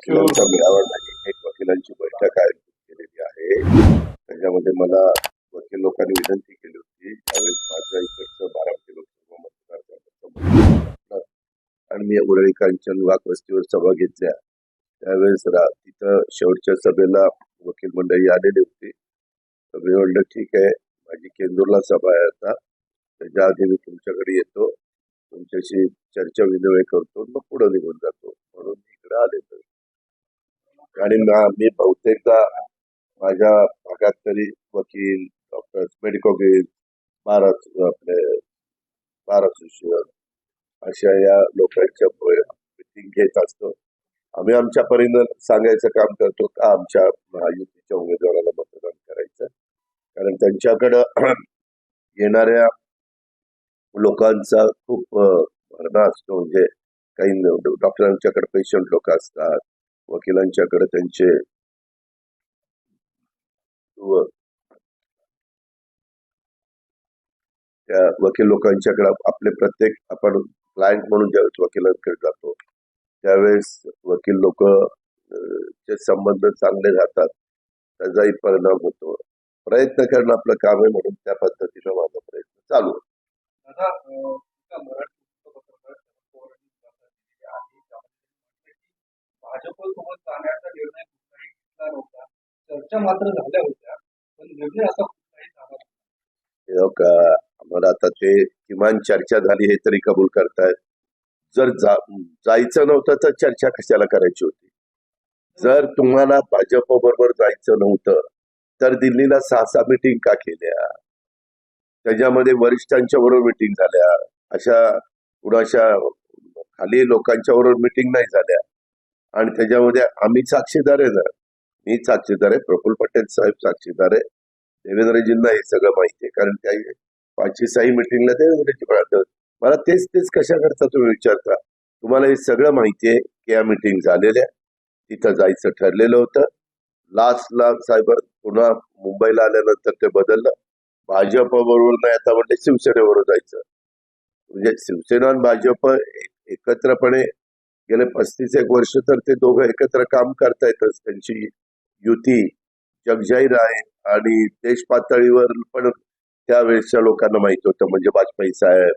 वकिलांचा मेळावा नाही एक वकिलांची बैठक आयोजित केलेली आहे. त्याच्यामध्ये मला वकील लोकांनी विनंती केली होती. त्यावेळेस माझ्या इकडचं बारामती लोकसभा मतदारसंघाचं आणि मी उरळी कांचन वस्तीवर सभा घेतल्या. त्यावेळेस रा- तिथं शेवटच्या सभेला वकील मंडळी आलेली होती. तर मी म्हणलं ठीक आहे माझी केंदूरला सभा आहे आता. त्याच्या आधी मी तुमच्याकडे येतो. तुमच्याशी चर्चा विनिमय करतो. मग पुढे निघून जातो. म्हणून इकडे आले आणि मी बहुतेकदा माझ्या भागात तरी वकील डॉक्टर मेडिकोगिल महाराज आपले बार अशा या लोकांच्या मिटिंग घेत असतो. आम्ही आमच्या परीनं सांगायचं काम करतो का आमच्या महायुतीच्या उमेदवाराला मतदान करायचं? कारण त्यांच्याकडं येणाऱ्या लोकांचा खूप भरणा असतो. म्हणजे काही डॉक्टरांच्याकडे पेशंट लोक असतात. वकिलांच्याकडे त्यांचे व- त्या वकील लोकांच्याकडे आपले प्रत्येक आपण क्लायंट म्हणून ज्यावेळेस वकिलांकडे जातो त्यावेळेस वकील लोक चे संबंध चांगले राहतात त्याचाही परिणाम होतो प्रयत्न करणं आपलं काम आहे म्हणून त्या पद्धतीनं माझा प्रयत्न चालू आहे. भाजपसोबत जाण्याचा निर्णय कुठलाही घेतला नव्हता. चर्चा मात्र झाल्या होत्या पण निर्णय असा कुठलाही झाला नव्हता. हो का? आम्हाला आता ते किमान चर्चा झाली हे तरी कबूल करतायत जर जा, जायचं नव्हतं तर चर्चा कशाला करायची होती? जर तुम्हाला भाजप बरोबर जायचं नव्हतं तर दिल्लीला सहा सहा मिटिंग का केल्या? त्याच्यामध्ये वरिष्ठांच्या बरोबर मिटिंग झाल्या. अशा कुणाशा खाली लोकांच्या बरोबर मिटिंग नाही झाल्या. आणि त्याच्यामध्ये आम्ही साक्षीदार आहे ना. मी साक्षीदार आहे. प्रफुल्ल पटेल साहेब साक्षीदार आहे. देवेंद्रजींना हे सगळं माहिती आहे. कारण त्या पाचशे साई मिटिंगला देवेंद्रजी म्हणाल मला तेच तेच कशा करता तुम्ही विचारता? तुम्हाला हे सगळं माहिती आहे. की या मिटिंग झालेल्या तिथं जायचं ठरलेलं होतं. लास्टला साहेब पुन्हा मुंबईला आल्यानंतर ते बदललं. भाजप बरोबर नाही आता म्हणले शिवसेनेबरोबर जायचं. म्हणजे शिवसेना आणि भाजप एकत्रपणे गेले पस्तीस एक वर्ष तर ते दोघं एकत्र काम करतायतच. त्यांची युती जगजाहीर आहे आणि देश पातळीवर पण त्यावेळेसच्या लोकांना माहीत होतं. म्हणजे वाजपेयी साहेब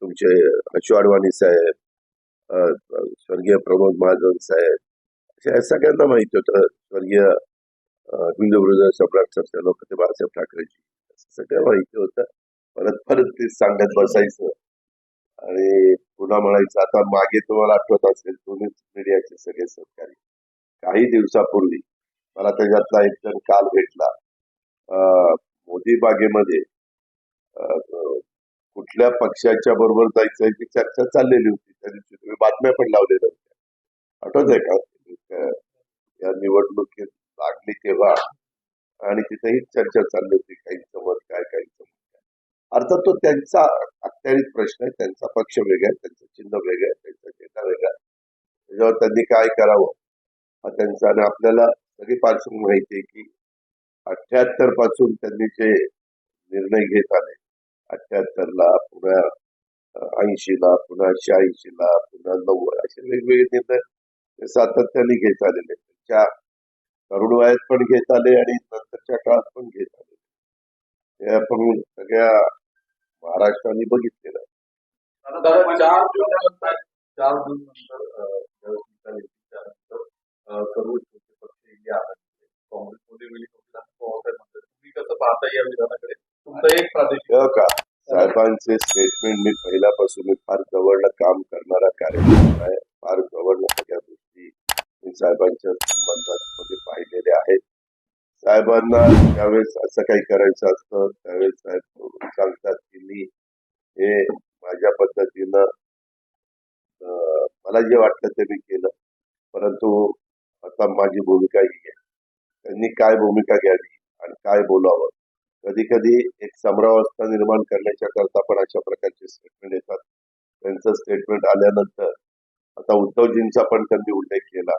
तुमचे हर्ष अडवाणी साहेब स्वर्गीय प्रमोद महाजन साहेब अशा सगळ्यांना माहीत होतं. स्वर्गीय हिंदू हृदय सम्राट सरचे लोक ते बाळासाहेब ठाकरेजी असं सगळं माहिती होतं. परत परत ते सांगत बसायचं. आणि पुन्हा म्हणायचं आता मागे तुम्हाला आठवत असेल तुम्हीच मीडियाचे सगळे सहकारी. काही दिवसापूर्वी मला त्याच्यातला एक जण काल भेटला. मोदी बागेमध्ये कुठल्या पक्षाच्या बरोबर जायचं याची चर्चा चाललेली होती. त्या दिवशी तुम्ही बातम्या पण लावलेल्या होत्या. आठवत आहे का? या निवडणुकीत लागली तेव्हा आणि तिथेही चर्चा चालली होती काही मत काय काही अर्थात तो त्यांचा अखत्यारीत प्रश्न आहे. त्यांचा पक्ष वेगळा आहे. त्यांचं चिन्ह वेगळं आहे. त्यांचा चेता वेगळा आहे. त्याच्यावर त्यांनी काय करावं? हा त्यांचा आणि आपल्याला सगळी पार्श्वभूमी माहिती आहे की अठ्याहत्तरपासून त्यांनी जे निर्णय घेत आले अठ्याहत्तरला पुन्हा ऐंशीला पुन्हा शहाऐंशीला पुन्हा नव्वद असे वेगवेगळे निर्णय ते सातत्याने घेत आलेले आहेत. त्यांच्या तरुण वयात पण घेत आले आणि नंतरच्या काळात पण घेत आले हे आपण सगळ्या महाराष्ट्राने बघितलेलं आहे. दादा चार जून नंतर चार जून नंतर अं, ज्यावेळेस निकाल येतील त्यानंतर अं, सर्व छोटे पक्ष इंडिया आघाडीचे काँग्रेसमध्ये वेळी पवार म्हणतात तुम्ही कसं पाहता या विधानाकडे? तुमचा एक प्रादेशिक हो का? साहेबांचे स्टेटमेंट मी पहिल्यापासून मी फार जवळनं काम करणारा कार्यकर्ता आहे. फार जवळनं सगळ्या गोष्टी मी साहेबांच्या संबंधात मध्ये पाहिलेल्या आहेत. साहेबांना त्यावेळेस असं काही करायचं असतं त्यावेळेस साहेब सांगतात हे माझ्या पद्धतीनं मला जे वाटतं ते मी केलं. परंतु आता माझी भूमिका ही आहे. त्यांनी काय भूमिका घ्यावी आणि काय बोलावं? कधी कधी एक समरावस्था निर्माण करण्याच्या करता पण अशा प्रकारचे स्टेटमेंट येतात. त्यांचं स्टेटमेंट आल्यानंतर आता उद्धवजींचा पण त्यांनी उल्लेख केला.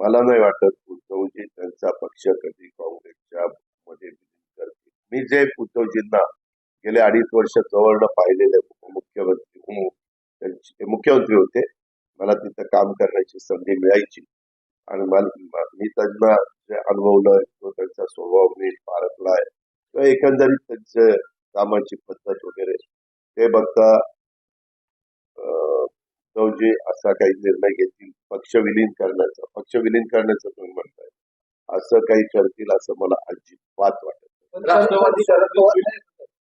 मला नाही वाटत उद्धवजी त्यांचा पक्ष कधी काँग्रेसच्या मध्ये करतील. मी जे उद्धवजींना गेले अडीच वर्ष जवळनं पाहिलेले मुख्यमंत्री म्हणून त्यांचे मुख्यमंत्री होते. मला तिथं काम करण्याची संधी मिळायची. आणि मला मी त्यांना जे अनुभवलं तो त्यांचा स्वभाव मी पारखलाय. किंवा एकंदरीत त्यांचे कामाची पद्धत वगैरे ते बघता अं, तो जे असा काही निर्णय घेतील पक्ष विलीन करण्याचा पक्ष विलीन करण्याचं तुम्ही म्हणताय. असं काही करतील असं मला अजिबात वाटत राष्ट्रवादी शरद पवार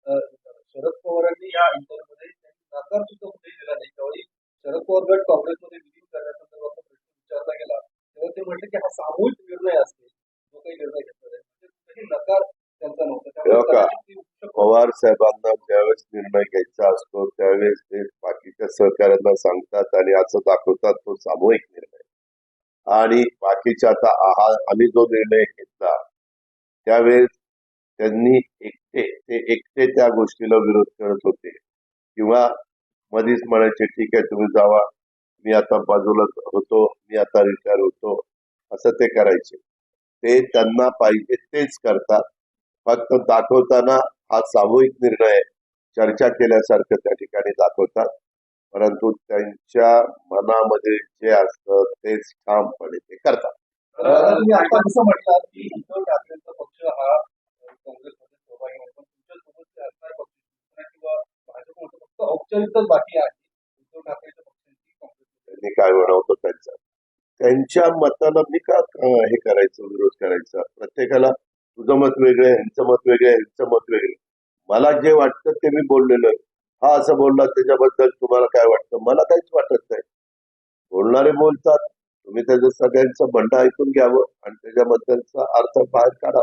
शरद पवारांनी या नकार सुद्धा कुठेही दिला नाही. त्यावेळी शरद पवार गट काँग्रेसमध्ये विलीन करण्यासंदर्भात प्रश्न विचारला गेला तेव्हा ते म्हटले की हा सामूहिक निर्णय असते जो काही निर्णय घेतला जाईल. म्हणजे कुठेही नकार त्यांचा नव्हता. पवार साहेबांना ज्यावेळेस निर्णय घ्यायचा असतो त्यावेळेस ते बाकीच्या सहकाऱ्यांना सांगतात आणि असं दाखवतात तो सामूहिक निर्णय. आणि बाकीच्या आता आम्ही जो निर्णय घेतला त्यावेळेस त्यांनी एकटे ते एकटे त्या गोष्टीला विरोध करत होते. किंवा मधीच म्हणायचे ठीक आहे तुम्ही जावा. मी आता बाजूला होतो मी आता रिटायर होतो. असं ते करायचे. ते त्यांना पाहिजे तेच करतात. फक्त दाखवताना हा सामूहिक निर्णय चर्चा केल्यासारखं त्या ठिकाणी दाखवतात. परंतु त्यांच्या मनामध्ये जे असतं तेच ठामपणे ते करतात. आता तुम्ही आता जसं म्हटलं की उद्धव ठाकरेंचा पक्ष हा काँग्रेसमध्ये सहभागी आहे. पण तुमच्यासोबत जे असणार पक्ष किंवा भाजप भाजपमध्ये फक्त औपचारिकच बाकी आहे. उद्धव ठाकरेच्या पक्षांची काँग्रेसमध्ये. काय बनवतो त्यांचा? त्यांच्या मताला मी का हे करायचं विरोध करायचा? प्रत्येकाला तुझं मत वेगळं आहे ह्यांचं मत वेगळं आहे ह्यांचं मत वेगळं मला जे वाटतं ते मी बोललेलो आहे. हा असं बोलला त्याच्याबद्दल तुम्हाला काय वाटतं? मला काहीच वाटत नाही. बोलणारे बोलतात. तुम्ही त्याचं सगळ्यांचं म्हणणं ऐकून घ्यावं आणि त्याच्याबद्दलचा अर्थ बाहेर काढा.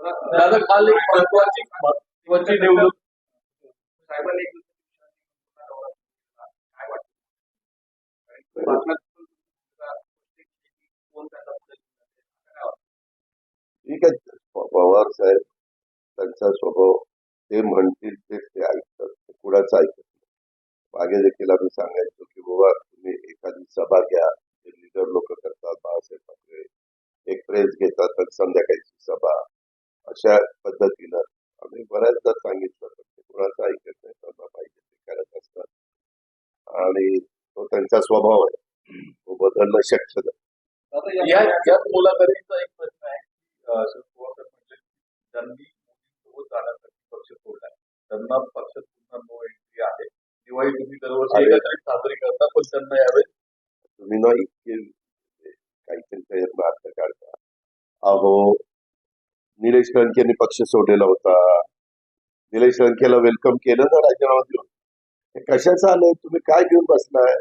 दादा काल एक महत्वाची महत्वाची निवडणूक. साहेबांनी ठीक आहे. पवार साहेब त्यांचा स्वभाव ते म्हणतील तेच ते ऐकतात ते कुणाचं ऐकत मागे देखील आम्ही सांगायचो की बाबा तुम्ही एखादी सभा घ्या जे लिडर लोक करतात बाळासाहेब ठाकरे एक प्रेस घेतात तर संध्याकाळची सभा अशा पद्धतीनं आम्ही बऱ्याचदा सांगितलं ते कुणाचं ऐकत नाही त्यांना पाहिजे ते करत असतात. आणि तो त्यांचा स्वभाव आहे. तो बदलणं शक्य नाही. याच मुलाखतीचा एक प्रश्न आहे मोदींसोबत जाण्यासाठी पक्ष सोडलाय त्यांना पक्षात पुन्हा नो एंट्री आहे. दिवाळी तुम्ही दरवर्षी. एकत्रित साजरी करता पण त्यांना यावेळेस तुम्ही ना इतके काहीतरी त्याच्यातनं अर्थ काढता अहो निलेश लंकेने पक्ष सोडलेला होता. निलेश लंकेला वेलकम केलं ना राजीनामा देऊन हे कशाचं आलंय? तुम्ही काय घेऊन बसलाय?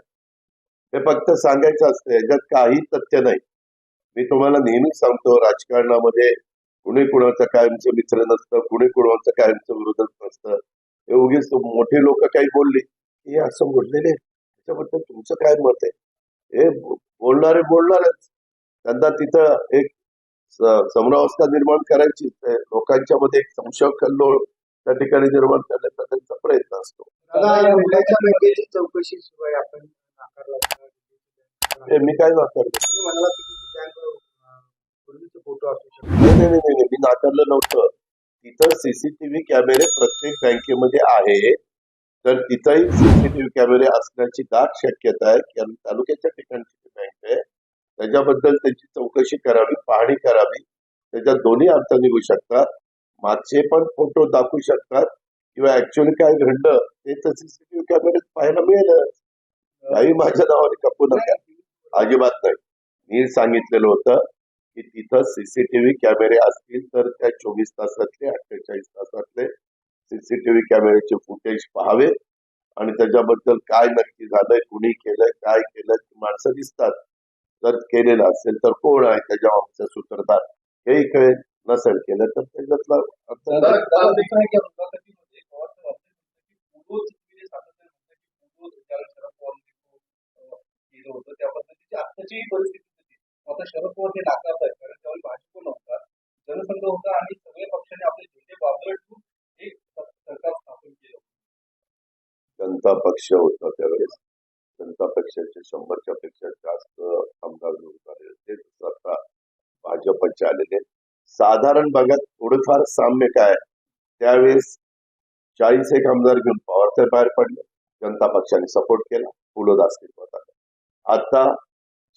हे फक्त सांगायचं असतं याच्यात काही तथ्य नाही. मी तुम्हाला नेहमीच सांगतो राजकारणामध्ये कुणी कुणाचं कायमचं मित्र नसतं कुणी कुणाचं कायमचं विरोधक नसतं. हे उगीच मोठी लोक काही बोलली. हे असं बोललेले. त्याच्याबद्दल तुमचं काय मत आहे? हे बोलणारे बोलणारच. त्यांना तिथं एक समरावस्था निर्माण करायची लोकांच्या मध्ये एक संशय कल्लोळ त्या ठिकाणी निर्माण करण्याचा त्यांचा प्रयत्न असतो. चौकशी आहे आपण मी काय फोटो नाही नाही मी नाकारलं नव्हतं. तिथं सीसीटीव्ही कॅमेरे प्रत्येक बँकेमध्ये आहे. तर तिथंही सीसीटीव्ही कॅमेरे असण्याची दाट शक्यता आहे. की तालुक्याच्या ठिकाणची बँक आहे त्याच्याबद्दल त्याची चौकशी करावी पाहणी करावी. त्याच्यात दोन्ही अर्थ निघू शकतात. मागचे पण फोटो दाखवू शकतात. किंवा ऍक्च्युअली काय घडलं ते तर सीसीटीव्ही कॅमेरे पाहायला मिळेल काही माझ्या नावाने कपू नका. अजिबात नाही. मी सांगितलेलं होतं की तिथं सीसीटीव्ही कॅमेरे असतील तर त्या चोवीस तासातले अठ्ठेचाळीस तासातले सीसीटीव्ही कॅमेऱ्याचे फुटेज पाहावे. आणि त्याच्याबद्दल काय नक्की झालंय कुणी केलंय काय केलंय ती माणसं दिसतात. जर केलेलं असेल तर कोण आहे त्याच्या मागचा सूत्रधार हेही कळेल नसेल केलं तर त्याच्यातला शरद पवार हे नाकारत आहेत कारण त्यावेळी भाजप नव्हता जनसंघ होता आणि सगळ्या पक्षाने आपले झेंडे बाजूला ठेवून एक सरकार स्थापन केलं जनता पक्ष होता त्यावेळेस जनतापेक्षाचे शंभरच्या पेक्षा जास्त आमदार निवडून आले जसं आता भाजपचे आलेले साधारण भागात थोडंफार साम्य काय? त्यावेळेस चाळीस एक आमदार घेऊन पवारसाहेब बाहेर पडले. जनता पक्षाने सपोर्ट केला. पुढं अस्तित्वात आलं. आता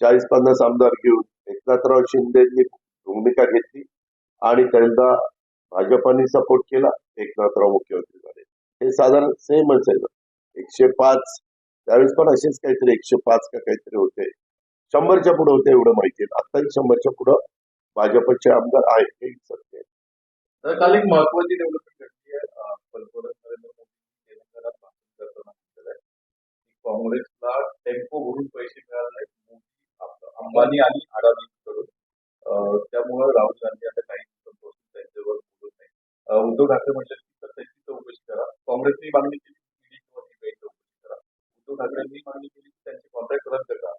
चाळीस पन्नास आमदार घेऊन एकनाथराव शिंदेनी भूमिका घेतली आणि त्यांना भाजपाने सपोर्ट केला. एकनाथराव मुख्यमंत्री झाले. हे साधारण सेमच आहे. एकशे पाच त्यावेळेस पण असेच काहीतरी एकशे पाच का काहीतरी होते. शंभरच्या पुढे होते एवढं माहिती. आहे आताही शंभरच्या पुढे भाजपचे आमदार आहेत हे सत्य आहे. तर काल एक महत्वाची डेव्हलपमेंट घडली आहे. पंतप्रधान नरेंद्र मोदी तेलंगणात भाषण करताना म्हटलेलं आहे. की काँग्रेसला टेम्पो भरून पैसे मिळाले नाहीत. मोदी अंबानी आणि अडाणीकडून अं, त्यामुळं राहुल गांधी आता काही दिवसांपासून त्यांच्यावर बोलत नाही उद्धव ठाकरे म्हटलं की तर त्याची चौकशी करा. काँग्रेसने मागणी केली की ED किंवा CBI चौकशी करा उद्धव ठाकरेंनी मागणी केली कॉन्ट्रॅक्ट रद्द करा.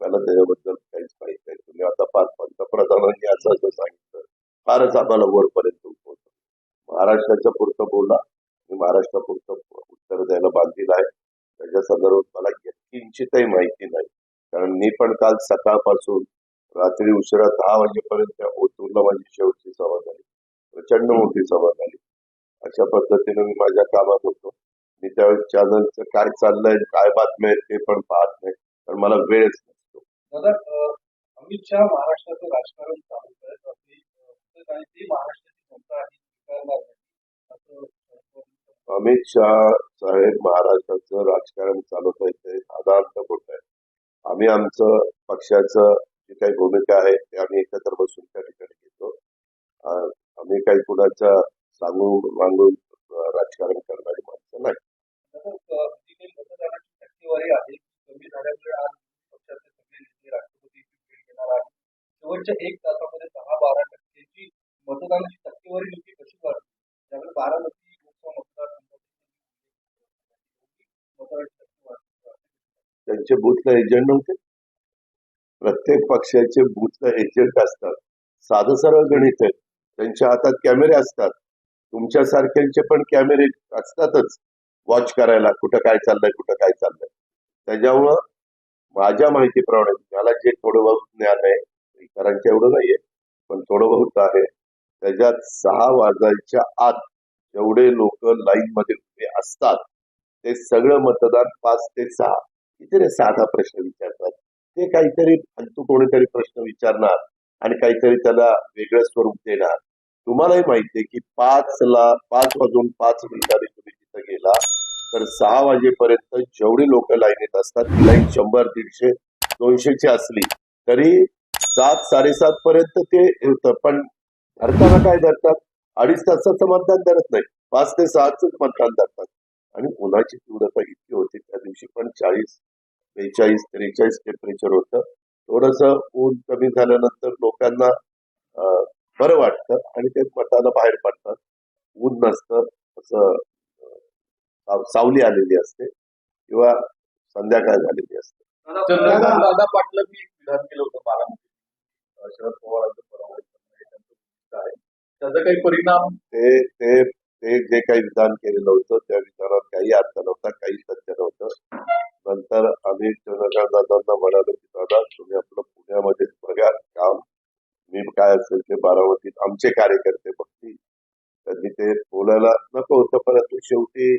मला त्याच्याबद्दल काहीच माहीत नाही. तुम्ही आता पाच पंतप्रधानांनी असं असं सांगितलं. फारच आम्हाला वरपर्यंत पोहोचलं महाराष्ट्राच्या पुरतं बोला. मी महाराष्ट्रापुरतं उत्तर द्यायला बांधील आहे. त्याच्या संदर्भात मला किंचितही माहिती नाही. कारण मी पण काल सकाळपासून रात्री उशिरा दहा वाजेपर्यंत ओतूरला माझी शेवटची सभा झाली. प्रचंड मोठी सभा झाली. अशा पद्धतीने मी माझ्या कामात होतो. मी त्यावेळेस चॅनलचं काय चाललंय काय बातम्या आहेत ते पण पाहत नाही. कारण मला वेळच नसतो. दादा अमित शहा महाराष्ट्राचं राजकारण आणि ते महाराष्ट्राची जनता ही असं अं, अमित शहा साहेब महाराष्ट्राचं राजकारण चालवत आहेत ते साधारण खोट आहे आम्ही आमचं पक्षाचं जी काही भूमिका आहे ते आम्ही एकत्र बसून त्या ठिकाणी घेतो. आम्ही काही कुणाच्या सांगून मागून अं, राजकारण करणारी माणसं नाही. मतदानाची टक्केवारी आहे. कमी झाल्यामुळे आज पक्षाचे सगळे नेते राष्ट्रपतीची भेट घेणार आहेत. शेवटच्या एक तासामध्ये दहा बारा टक्केची मतदानाची टक्केवारी नेमकी कशी वाढली? त्यामुळे बारामती लोकसभा मतदारसंघात त्यांचे बूथला एजंट नव्हते? प्रत्येक पक्षाचे बूथला एजंट असतात. साधं सरळ गणित आहे. त्यांच्या हातात कॅमेरे असतात. तुमच्यासारख्यांचे पण कॅमेरे असतातच. वॉच करायला कुठं काय चाललंय कुठं काय चाललंय. त्याच्यामुळं माझ्या माहितीप्रमाणे मला जे थोडं बहुत ज्ञान आहे इतरांच्या एवढं नाहीये पण थोडं बहुत आहे. त्याच्यात सहा वाजायच्या आत जेवढे लोक लाईन मध्ये उभे असतात ते सगळं मतदान पाच ते सहा इथे साधा प्रश्न विचारतात. ते काहीतरी फालतू कोणीतरी प्रश्न विचारणार आणि काहीतरी त्याला वेगळं स्वरूप देणार. तुम्हालाही माहिती आहे की पाच ला पाच वाजून पाच मिनिटांनी तुम्ही गेला तर सहा वाजेपर्यंत जेवढी लोक लाईनीत असतात ती लाईन शंभर दीडशे दोनशेची असली तरी सात साडेसात पर्यंत ते होतं पण धरताना काय धरतात? अडीच तासाचं मतदान धरत नाही. पाच ते सहाच मतदान धरतात. आणि उन्हाची तीव्रता इतकी होती त्या दिवशी पण चाळीस बेचाळीस त्रेचाळीस टेम्परेचर होतं. थोडस ऊन कमी झाल्यानंतर लोकांना बरं वाटतं आणि ते मताला बाहेर पडतात. ऊन नसतं असं सावली आलेली असते किंवा संध्याकाळ झालेली असते. दादा पाटलांनी एक विधान केलं होतं बारामती शरद पवारांचं पराभव त्यांचं उद्दिष्ट आहे. त्याचा काही परिणाम ते ते ते जे काही विधान केलेलं होतं त्या विधानात काही अर्थ नव्हता काही सत्य नव्हतं. नंतर आम्ही चंद्रकांत दादांना म्हणालो की दादा तुम्ही आपलं पुण्यामध्ये बघा काम. मी काय असेल ते बारामतीत आमचे कार्यकर्ते बघतील. त्यांनी ते बोलायला नको होतं परंतु शेवटी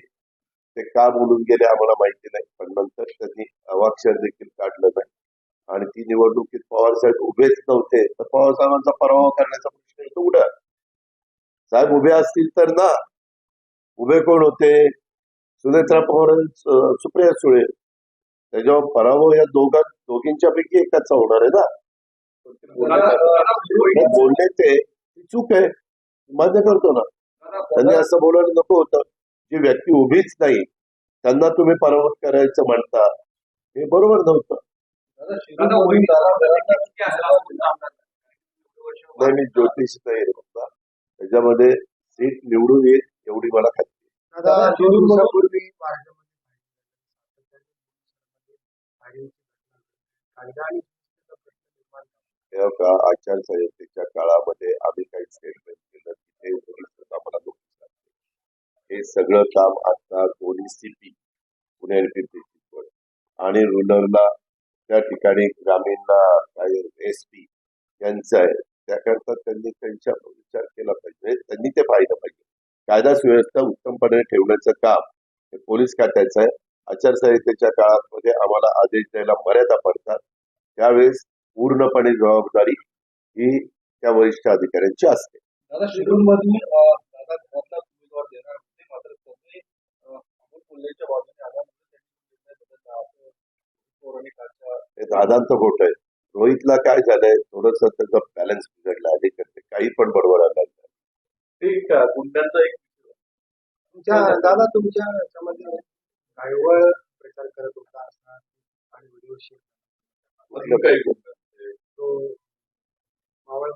ते का बोलून गेले आम्हाला माहिती नाही. पण नंतर त्यांनी अवाक्षर देखील काढलं नाही. आणि ती निवडणुकीत पवार साहेब उभेच नव्हते. तर पवार साहेबांचा पराभव करण्याचा प्रश्न येतो उडा साहेब उभे असतील तर ना. उभे कोण होते? सुनेत्रा पवार सुप्रिया सुळे. त्याच्यावर पराभव या दोघां दोघींच्या पैकी एकाचा होणार आहे ना. बोलले ते. चूक आहे. मान्य करतो ना. त्यांनी असं बोलायला नको होतं. जी व्यक्ती उभीच नाही त्यांना तुम्ही पराभूत करायचं म्हणता हे बरोबर नव्हतं. नाही मी ज्योतिष नाही बघा. त्याच्यामध्ये सीट निवडून येईल एवढी मला खात्री दिवसापूर्वी का आचारसंहितेच्या काळामध्ये आम्ही काही स्टेटमेंट केलं की ते पोलीस आम्हाला हे सगळं काम आता दोन्ही सीपी पुणे आणि पिंपरी आणि रुरलला त्या ठिकाणी ग्रामीणला काय एस पी यांचं आहे. त्याकरता त्यांनी त्यांच्या विचार केला पाहिजे. त्यांनी ते पाहिलं पाहिजे. कायदा सुव्यवस्था उत्तमपणे ठेवण्याचं काम हे पोलीस खात्याचं आहे. आचारसंहितेच्या काळामध्ये आम्हाला आदेश द्यायला मर्यादा पडतात. त्यावेळेस पूर्णपणे जबाबदारी ही त्या वरिष्ठ अधिकाऱ्यांची असते दादा शिरूरमध्ये अं, दादा घरातला उमेदवार देणार होते मात्र तुम्ही अं, अमोल कोल्हेच्या बाजूने आल्यामुळे त्यांनी निर्णय बदलला असं पौराणिक कालच्या हे दादांचं खोट आहे. रोहितला काय झालंय? थोडस त्याचा बॅलन्स बिघडला. आहे करते काही पण बडबडायला लागलं एक अ, गुंड्यांचा एक तुमच्या दादा तुमच्या याच्यामध्ये कायवळ प्रचार करत होता असा आणि व्हिडिओ शेअर काही तो मावळ.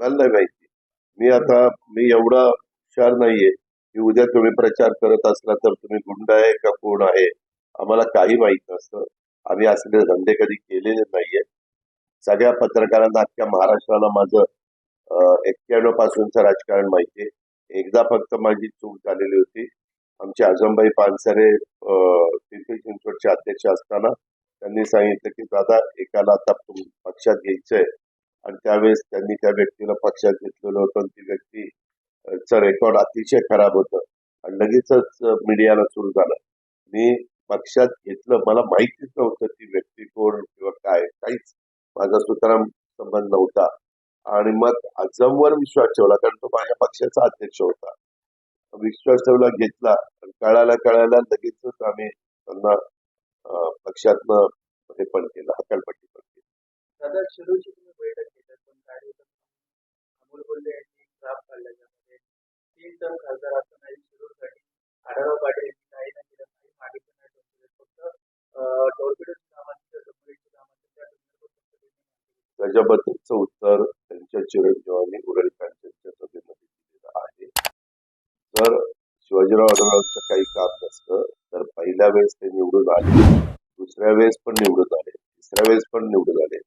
मला नाही माहिती. मी आता मी एवढा हुशार नाहीये. की उद्या तुम्ही प्रचार करत असला तर तुम्ही गुंड आहे का कोण आहे? आम्हाला काही माहीत नसतं. आम्ही असले धंदे कधी केलेले नाहीये. सगळ्या पत्रकारांना अख्ख्या महाराष्ट्राला माझं एक्क्याण्णव पासूनचं राजकारण माहितीये एकदा फक्त माझी चूक झालेली होती. आमचे आजमबाई पानसरे पिंपरी चिंचवडचे अध्यक्ष असताना त्यांनी सांगितलं की दादा एकाला आता पक्षात घ्यायचंय. आणि त्यावेळेस त्यांनी त्या व्यक्तीला पक्षात घेतलेलं होतं ती व्यक्ती रेकॉर्ड अतिशय खराब होतं. आणि लगेचच मीडियाला सुरू झालं. मी पक्षात घेतलं. मला माहितीच नव्हतं ती व्यक्ती कोण किंवा काय. काहीच माझा सुताराम संबंध नव्हता. आणि मग आजमवर विश्वास ठेवला कारण तो माझ्या पक्षाचा अध्यक्ष होता. विश्वास ठेवला घेतला. कळायला कळायला लगेचच आम्ही त्यांना पक्षातन पक्षातनं हे पण केलं हकालपट्टी पण केली. दादा शिरूरची तुम्ही बैठक घेतात पण काय होतं अमोल बोलले यांनी एक ड्राफ्ट काढला ज्यामध्ये तीन टर्म खासदार असताना शिरूरसाठी आढावा पाटील यांनी काही ना केलं काही मागितलं नाही त्यांच्याकडे. फक्त टोरपिडोची कामाची सबमरीनची कामाची त्या फक्त त्यांनी त्याच्याबद्दलचं उत्तर त्यांच्या चिरंजीवानी उरळी यांच्या सभेमध्ये दिलेलं आहे. तर शिवाजीराव आढळरावांचं काही काम नसतं तर पहिल्या वेळेस ते निवडून आले दुसऱ्या वेळेस पण निवडून आले तिसऱ्या वेळेस पण निवडून आले.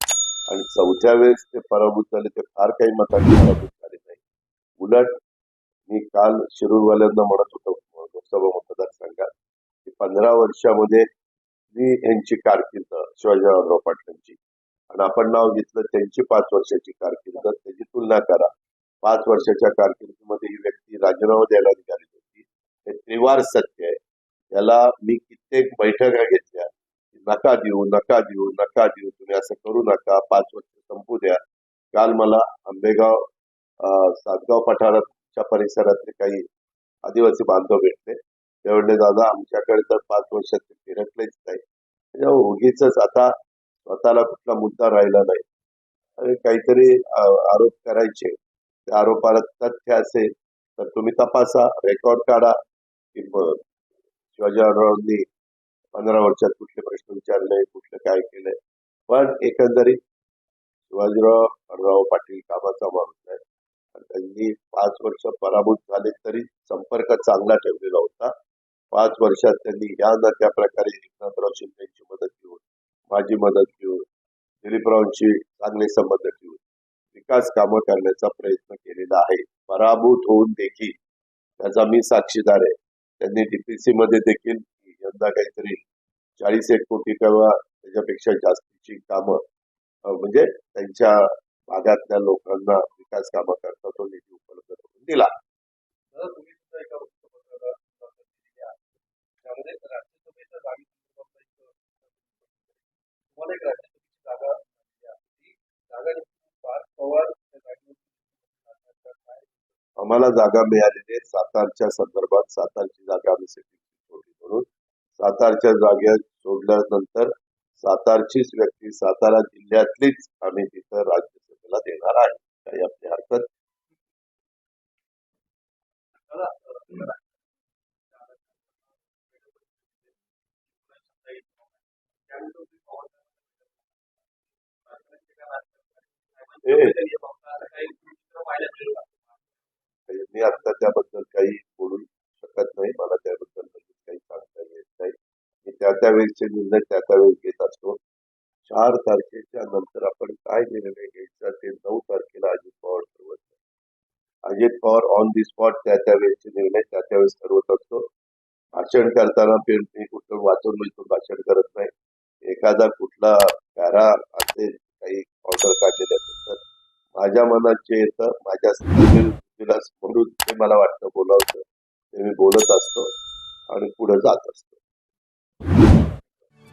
आणि चौथ्या वेळेस ते पराभूत झाले ते फार काही मतांनी पराभूत झाले नाही. उलट मी काल शिरूरवाल्यांना म्हणत होतो लोकसभा मतदारसंघात की पंधरा वर्षामध्ये मी यांची कारकीर्द शिवाजीरावराव पाटलांची. आणि आपण नाव घेतलं त्यांची पाच वर्षाची कारकीर्द त्याची तुलना करा. पाच वर्षाच्या कारकिर्दीमध्ये ही व्यक्ती राजीनामा द्यायला निघाली होती. हे त्रिवार सत्य आहे. याला मी कित्येक बैठका घेतल्या नका देऊ नका देऊ नका देऊ तुम्ही असं करू नका पाच वर्ष संपू द्या. काल मला आंबेगाव सातगाव पठारात आमच्या परिसरातले काही आदिवासी बांधव भेटले. ते म्हणले दादा आमच्याकडे तर पाच वर्षात ते फिरकलेच नाही. त्याच्यामुळे उगीच आता स्वतःला कुठला मुद्दा राहिला नाही. आणि काहीतरी आरोप करायचे. त्या आरोपाला तथ्य असेल तर तुम्ही तपासा रेकॉर्ड काढा. की शिवाजीरावांनी शिवाजी पंधरा वर्षात कुठले प्रश्न विचारले कुठले काय केलंय. पण एकंदरीत शिवाजीराव राव पाटील कामाचा माणूस आहे. त्यांनी पाच वर्ष पराभूत झाले तरी संपर्क चांगला ठेवलेला होता. पाच वर्षात त्यांनी या ना त्या प्रकारे एकनाथराव शिंदेची मदत घेऊन माझी मदत घेऊन दिलीपरावांशी चांगले संबंध ठेवून विकास कामं करण्याचा प्रयत्न केलेला आहे. पराभूत होऊन देखील त्याचा मी साक्षीदार आहे. त्यांनी डीपीसी मध्ये देखील यंदा काहीतरी चाळीस एक कोटी किंवा त्याच्यापेक्षा जास्तीची कामं म्हणजे त्यांच्या भागातल्या लोकांना विकास कामं करता तो निधी उपलब्ध करून दिला. जागी जागा जागा आम्हाला जागा मिळालेली आहे. सातारच्या संदर्भात सातारची जागा आम्ही सोडली म्हणून सातारच्या जागेत सोडल्यानंतर सातारचीच व्यक्ती सातारा जिल्ह्यातलीच आम्ही तिथं राज्यसभेला देणार आहे. काही आपली हरकत मी आता त्याबद्दल काही बोलू शकत नाही. मला त्याबद्दल काही सांगता येत नाही. मी त्या त्या वेळेचे निर्णय त्या त्या वेळेस घेत असतो. चार तारखेच्या नंतर आपण काय निर्णय घ्यायचा ते नऊ तारखेला अजित पवार ठरवत Ajit Pawar on the spot त्या त्यावेळेचे निर्णय त्या त्या वेळेस ठरवत असतो. भाषण करताना मी कुठं वाचून मिळतो भाषण करत नाही. एखादा कुठला पॅरा असेल काही ऑर्डर काढलेले असतात माझ्या मनात जे येतं माझ्या तिला स्मरून जे मला वाटतं बोलावतं. ते मी बोलत असतो आणि पुढे जात असतो.